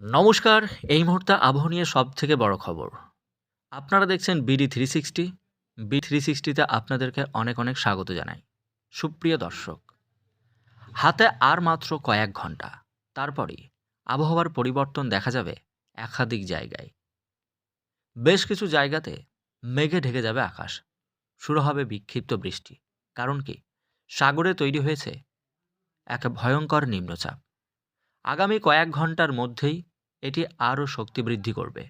নমস্কার, এই মুহূর্তে আবহাওয়া নিয়ে সব থেকে বড় খবর। আপনারা দেখছেন BD three sixty. B three সিক্সটিতে আপনাদেরকে অনেক অনেক স্বাগত জানাই। সুপ্রিয় দর্শক, হাতে আর মাত্র কয়েক ঘণ্টা, তারপরই আবহাওয়ার পরিবর্তন দেখা যাবে একাধিক জায়গায়। বেশ কিছু জায়গাতে মেঘে ঢেকে যাবে আকাশ। শুরু হবে বিক্ষিপ্ত বৃষ্টি, কারণ কি? সাগরে তৈরি হয়েছে এক ভয়ঙ্কর নিম্নচাপ। আগামী কয়েক ঘণ্টার মধ্যেই এটি আরও শক্তি বৃদ্ধি করবে।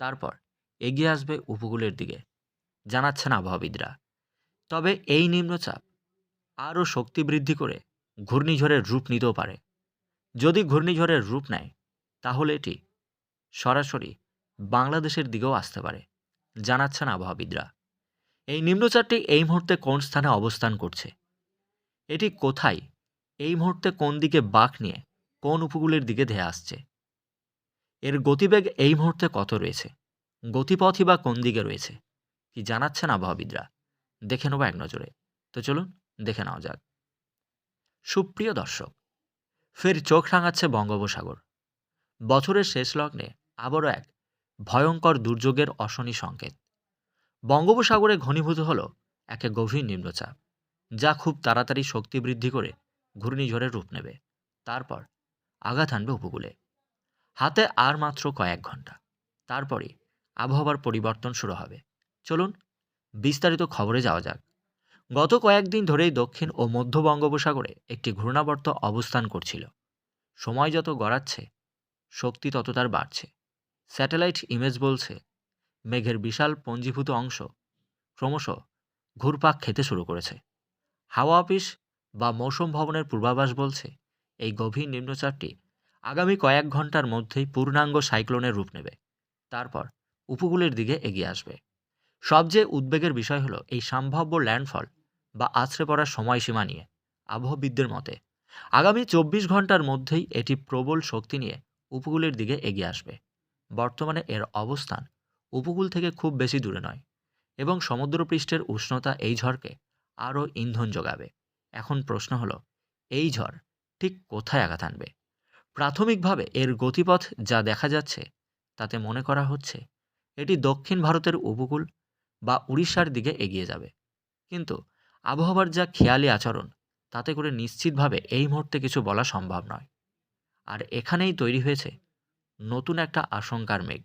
তারপর এগিয়ে আসবে উপকূলের দিকে, জানাচ্ছেন আবহাওয়াবিদরা। তবে এই নিম্নচাপ আরও শক্তি বৃদ্ধি করে ঘূর্ণিঝড়ের রূপ নিতেও পারে। যদি ঘূর্ণিঝড়ের রূপ নেয়, তাহলে এটি সরাসরি বাংলাদেশের দিকেও আসতে পারে, জানাচ্ছেন আবহাওয়াবিদরা। এই নিম্নচাপটি এই মুহূর্তে কোন স্থানে অবস্থান করছে? এটি কোথায়? এই মুহূর্তে কোন দিকে বাঁক নিয়ে কোন উপকূলের দিকে ধেয়ে আসছে? এর গতিবেগ এই মুহূর্তে কত রয়েছে? গতিপথই বা কোন দিকে রয়েছে? কি জানাচ্ছেন আবহাওয়াবিদরা? দেখে নেব এক নজরে। তো চলুন দেখে নেওয়া যাক। সুপ্রিয় দর্শক, ফের চোখ রাঙাচ্ছে বঙ্গোপসাগর। বছরের শেষ লগ্নে আবারও এক ভয়ঙ্কর দুর্যোগের অশনি সংকেত। বঙ্গোপসাগরে ঘনীভূত হল এক গভীর নিম্নচাপ, যা খুব তাড়াতাড়ি শক্তি বৃদ্ধি করে ঘূর্ণিঝড়ের রূপ নেবে। তারপর আঘাত আনবে উপকূলে। হাতে আর মাত্র কয়েক ঘণ্টা। তারপরে আবহাওয়ার পরিবর্তন শুরু হবে। চলুন বিস্তারিত খবরে যাওয়া যাক। গত কয়েকদিন ধরেই দক্ষিণ ও মধ্য বঙ্গোপসাগরে একটি ঘূর্ণাবর্ত অবস্থান করছিল। সময় যত গড়াচ্ছে, শক্তি তত তার বাড়ছে। স্যাটেলাইট ইমেজ বলছে, মেঘের বিশাল পঞ্জীভূত অংশ ক্রমশ ঘুরপাক খেতে শুরু করেছে। হাওয়া অফিস বা মৌসুম ভবনের পূর্বাভাস বলছে, এই গভীর নিম্নচাপটি আগামী কয়েক ঘণ্টার মধ্যেই পূর্ণাঙ্গ সাইক্লোনের রূপ নেবে। তারপর উপকূলের দিকে এগিয়ে আসবে। সবচেয়ে উদ্বেগের বিষয় হলো এই সম্ভাব্য ল্যান্ডফল বা আছড়ে পড়ার সময়সীমা নিয়ে আবহবিদদের মতে। আগামী চব্বিশ ঘণ্টার মধ্যেই এটি প্রবল শক্তি নিয়ে উপকূলের দিকে এগিয়ে আসবে। বর্তমানে এর অবস্থান উপকূল থেকে খুব বেশি দূরে নয় এবং সমুদ্রপৃষ্ঠের উষ্ণতা এই ঝড়কে আরও ইন্ধন যোগাবে। এখন প্রশ্ন হলো, এই ঝড় ঠিক কোথায় আঘাত আনবে? প্রাথমিকভাবে এর গতিপথ যা দেখা যাচ্ছে, তাতে মনে করা হচ্ছে, এটি দক্ষিণ ভারতের উপকূল বা উড়িষ্যার দিকে এগিয়ে যাবে। কিন্তু আবহাওয়ার যা খেয়ালি আচরণ, তাতে করে নিশ্চিতভাবে এই মুহূর্তে কিছু বলা সম্ভব নয়। আর এখানেই তৈরি হয়েছে নতুন একটা আশঙ্কার মেঘ।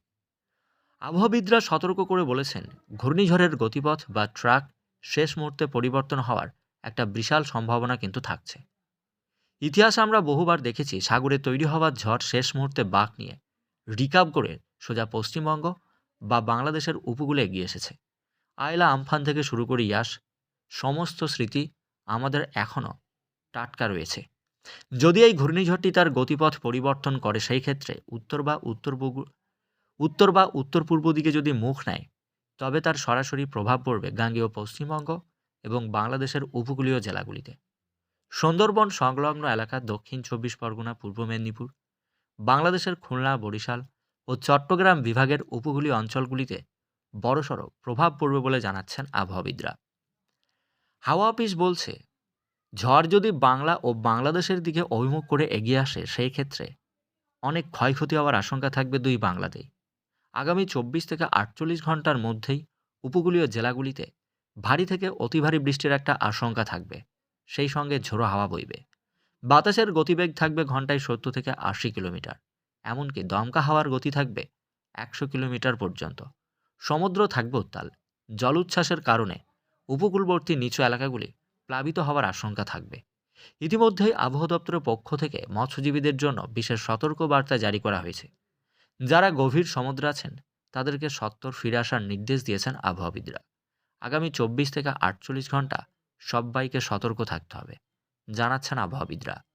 আবহাওয়াবিদরা সতর্ক করে বলেছেন, ঘূর্ণিঝড়ের গতিপথ বা ট্রাক শেষ মুহূর্তে পরিবর্তন হওয়ার একটা বিশাল সম্ভাবনা কিন্তু থাকছে। ইতিহাসে আমরা বহুবার দেখেছি সাগরে তৈরি হওয়া ঝড় শেষ মুহূর্তে বাঁক নিয়ে রিকাব করে সোজা পশ্চিমবঙ্গ বা বাংলাদেশের উপকূলে এগিয়ে এসেছে। আয়লা আমফান থেকে শুরু করে ইয়াস সমস্ত স্মৃতি আমাদের এখনও টাটকা রয়েছে। যদি এই ঘূর্ণিঝড়টি তার গতিপথ পরিবর্তন করে, সেই ক্ষেত্রে উত্তর বা উত্তর উত্তর বা উত্তর পূর্ব দিকে যদি মুখ নেয়, তবে তার সরাসরি প্রভাব পড়বে গাঙ্গেয় পশ্চিমবঙ্গ এবং বাংলাদেশের উপকূলীয় জেলাগুলিতে। সুন্দরবন সংলগ্ন এলাকা দক্ষিণ চব্বিশ পরগনা, পূর্ব মেদিনীপুর, বাংলাদেশের খুলনা, বরিশাল ও চট্টগ্রাম বিভাগের উপকূলীয় অঞ্চলগুলিতে বড়সড় প্রভাব পড়বে বলে জানাচ্ছেন আবহাওয়াবিদরা। হাওয়া অফিস বলছে, ঝড় যদি বাংলা ও বাংলাদেশের দিকে অভিমুখ করে এগিয়ে আসে, সেই ক্ষেত্রে অনেক ক্ষয়ক্ষতি হওয়ার আশঙ্কা থাকবে দুই বাংলাতেই আগামী চব্বিশ থেকে আটচল্লিশ ঘণ্টার মধ্যেই উপকূলীয় জেলাগুলিতে ভারী থেকে অতি ভারী বৃষ্টির একটা আশঙ্কা থাকবে। সেই সঙ্গে ঝোড়ো হাওয়া বইবে। বাতাসের গতিবেগ থাকবে ঘন্টায় সত্তর থেকে আশি কিলোমিটার। এমনকি দমকা হাওয়ার গতি থাকবে একশো কিলোমিটার পর্যন্ত। সমুদ্র থাকবে উত্তাল। জলোচ্ছ্বাসের কারণে উপকূলবর্তী নিচু এলাকাগুলি প্লাবিত হওয়ার আশঙ্কা থাকবে। ইতিমধ্যেই আবহাওয়া দপ্তরের পক্ষ থেকে মৎস্যজীবীদের জন্য বিশেষ সতর্ক বার্তা জারি করা হয়েছে। যারা গভীর সমুদ্রে আছেন, তাদেরকে সত্তর ফিরে আসার নির্দেশ দিয়েছেন আবহাওয়াবিদরা। আগামী চব্বিশ থেকে আটচল্লিশ ঘণ্টা সবাইকে সতর্ক থাকতে হবে। জানাচ্ছেন আবহাওয়াবিদরা।